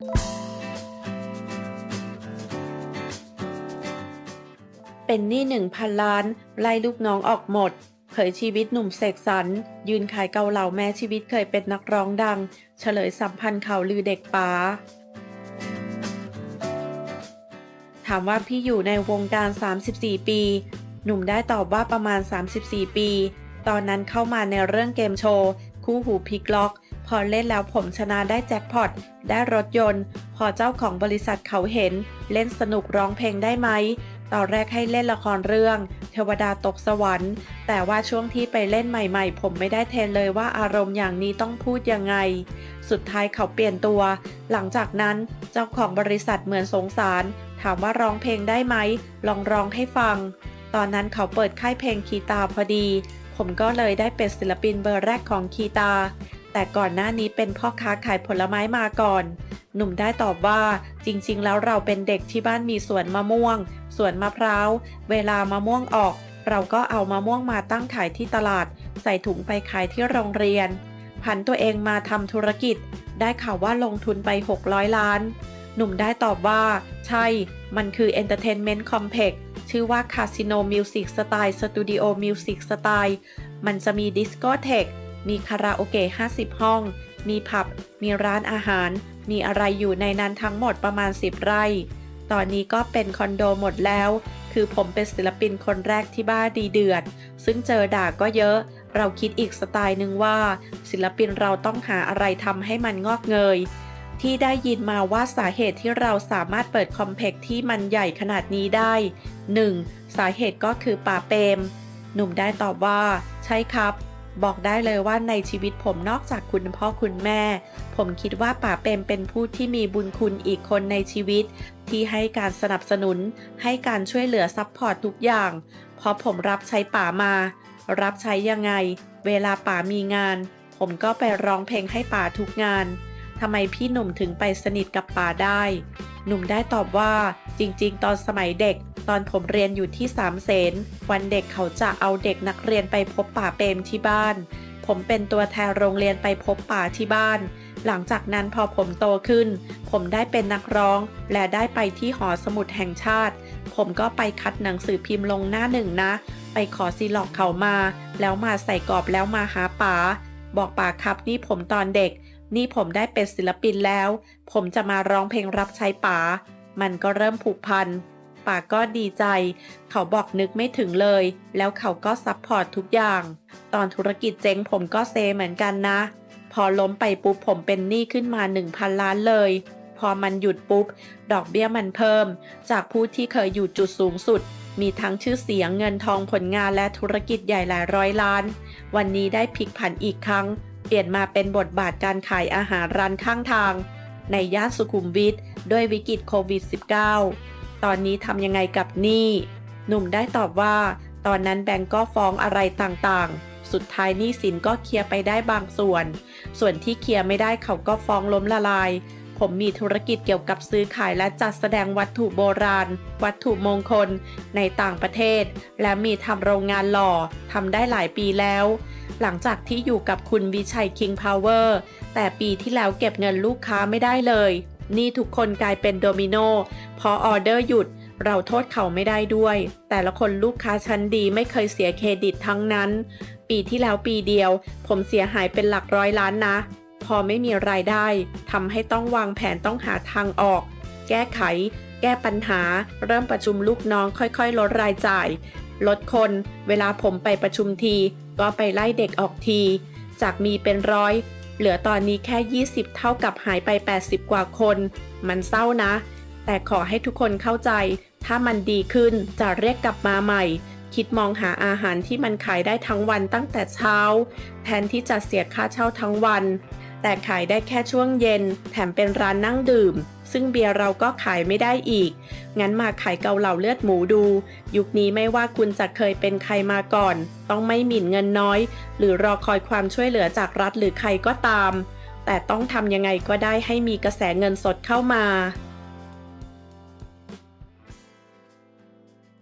เป็นหนี้หนึ่งพันล้าน ไล่ลูกน้องออกหมด เผยชีวิตหนุ่มเสกสรรยืนขายเกาเหลาแม้ชีวิตเคยเป็นนักร้องดัง เฉลยสัมพันธ์ข่าวลือเด็กป๋าถามว่าพี่อยู่ในวงการ 34 ปี หนุ่มได้ตอบว่าประมาณ 34 ปี ตอนนั้นเข้ามาในเรื่องเกมโชว์ คู่หูพลิกล็อก พอเล่นแล้วผมชนะได้แจ็คพอต ได้รถยนต์ พอเจ้าของบริษัทเขาเห็น เล่นสนุกร้องเพลงได้ไหม ตอนแรกให้เล่นละครเรื่อง เทวดาตกสวรรค์ แต่ว่าช่วงที่ไปเล่นใหม่ๆ ผมไม่ได้เทนเลยว่าอารมณ์อย่างนี้ต้องพูดยังไง สุดท้ายเขาเปลี่ยนตัว หลังจากนั้นเจ้าของบริษัทเหมือนสงสาร ถามว่าร้องเพลงได้ไหม ลองร้องให้ฟัง ตอนนั้นเขาเปิดค่ายเพลงคีตาพอดีผมก็เลยได้เป็นศิลปินเบอร์แรกของคีตา แต่ก่อนหน้านี้เป็นพ่อค้าขายผลไม้มาก่อน หนุ่มได้ตอบว่าจริงๆ แล้วเราเป็นเด็กที่บ้านมีสวนมะม่วง สวนมะพร้าว เวลามะม่วงออก เราก็เอามะม่วงมาตั้งขายที่ตลาด ใส่ถุงไปขายที่โรงเรียน ผันตัวเองมาทำธุรกิจ ได้ข่าวว่าลงทุนไป 600 ล้าน หนุ่มได้ตอบว่า ใช่ มันคือ Entertainment Complex ชื่อว่า Casino Music Style Studio Music Style มันจะมีดิสโกเทค มีคาราโอเกะ 50 ห้อง มีผับ มีร้านอาหาร มีอะไรอยู่ในนั้นทั้งหมดประมาณ 10 ไร่ ตอนนี้ก็เป็นคอนโดหมดแล้ว คือผมเป็นศิลปินคนแรกที่บ้าดีเดือด ซึ่งเจอด่าก็เยอะ เราคิดอีกสไตล์หนึ่งว่า ศิลปินเราต้องหาอะไรทำให้มันงอกเงย ที่ได้ยินมาว่าสาเหตุที่เราสามารถเปิดคอมเพล็กซ์ที่มันใหญ่ขนาดนี้ได้ 1. สาเหตุก็คือป่าเปรมหนุ่มได้ตอบว่า ใช่ครับ บอกได้เลยว่าในชีวิตผมนอกจากคุณพ่อคุณแม่ ผมคิดว่าป่าเปรมเป็นผู้ที่มีบุญคุณอีกคนในชีวิต ที่ให้การสนับสนุน ให้การช่วยเหลือซัพพอร์ตทุกอย่าง เพราะผมรับใช้ป่ามา รับใช้ยังไง เวลาป่ามีงาน ผมก็ไปร้องเพลงให้ป่าทุกงานทำไมพี่หนุ่มถึงไปสนิทกับป่าได้ หนุ่มได้ตอบว่าจริงๆ ตอนสมัยเด็ก ตอนผมเรียนอยู่ที่สามเสนวันเด็กเขาจะเอาเด็กนักเรียนไปพบป่าเปรมที่บ้าน ผมเป็นตัวแทนโรงเรียนไปพบป่าที่บ้าน หลังจากนั้นพอผมโตขึ้น ผมได้เป็นนักร้อง และได้ไปที่หอสมุดแห่งชาติ ผมก็ไปคัดหนังสือพิมพ์ลงหน้าหนึ่งนะ ไปขอซีล็อกเขามา แล้วมาใส่กรอบแล้วมาหาป๋าบอกป๋าครับนี่ผมตอนเด็ก นี่ผมได้เป็นศิลปินแล้ว ผมจะมาร้องเพลงรับใช้ป๋ามันก็เริ่มผูกพัน ป๋าก็ดีใจ เขาบอกนึกไม่ถึงเลย แล้วเขาก็ซัพพอร์ตทุกอย่าง ตอนธุรกิจเจ๊งผมก็เซเหมือนกันนะ พอล้มไปปุ๊บผมเป็นหนี้ขึ้นมา 1,000 ล้านเลย พอมันหยุดปุ๊บ ดอกเบี้ยมันเพิ่ม จากผู้ที่เคยอยู่จุดสูงสุด มีทั้งชื่อเสียงเงินทองผลงานและธุรกิจใหญ่หลายร้อยล้าน วันนี้ได้พลิกผันอีกครั้ง เปลี่ยนมาเป็นบทบาทการขายอาหารร้านข้างทาง ในย่านสุขุมวิทด้วยวิกฤตโควิด -19 ตอนนี้ทำยังไงกับหนี้หนุ่มได้ตอบว่า ตอนนั้นแบงก์ก็ฟ้องอะไรต่างๆ สุดท้ายหนี้สินก็เคลียร์ไปได้บางส่วน ส่วนที่เคลียร์ไม่ได้เขาก็ฟ้องล้มละลาย ผมมีธุรกิจเกี่ยวกับซื้อขายและจัดแสดงวัตถุโบราณ วัตถุมงคล ในต่างประเทศ และมีทำโรงงานหล่อทำได้หลายปีแล้วหลังจากที่อยู่กับคุณวิชัย King Power แต่ปีที่แล้วเก็บเงินลูกค้าไม่ได้เลย นี่ทุกคนกลายเป็นโดมิโนพอออเดอร์หยุดเราโทษเขาไม่ได้ด้วย แต่ละคนลูกค้าชั้นดีไม่เคยเสียเครดิตทั้งนั้น ปีที่แล้วปีเดียว ผมเสียหายเป็นหลักร้อยล้านนะ พอไม่มีรายได้ทำให้ต้องวางแผนต้องหาทางออก แก้ไข แก้ปัญหา เริ่มประชุมลูกน้องค่อยๆ ลดรายจ่าย ลดคน เวลาผมไปประชุมที ก็ไปไล่เด็กออกที จากมีเป็นร้อย เหลือตอนนี้แค่ 20 เท่ากับหายไป 80 กว่าคน มันเศร้านะ แต่ขอให้ทุกคนเข้าใจ ถ้ามันดีขึ้นจะเรียกกลับมาใหม่ คิดมองหาอาหารที่มันขายได้ทั้งวันตั้งแต่เช้า แทนที่จะเสียค่าเช่าทั้งวัน แต่ขายได้แค่ช่วงเย็น แถมเป็นร้านนั่งดื่ม ซึ่งเบียร์เราก็ขายไม่ได้อีก งั้นมาขายเกาเหลาเลือดหมูดู ยุคนี้ไม่ว่าคุณจะเคยเป็นใครมาก่อน ต้องไม่หมิ่นเงินน้อย หรือรอคอยความช่วยเหลือจากรัฐหรือใครก็ตาม แต่ต้องทำยังไงก็ได้ให้มีกระแสเงินสดเข้ามา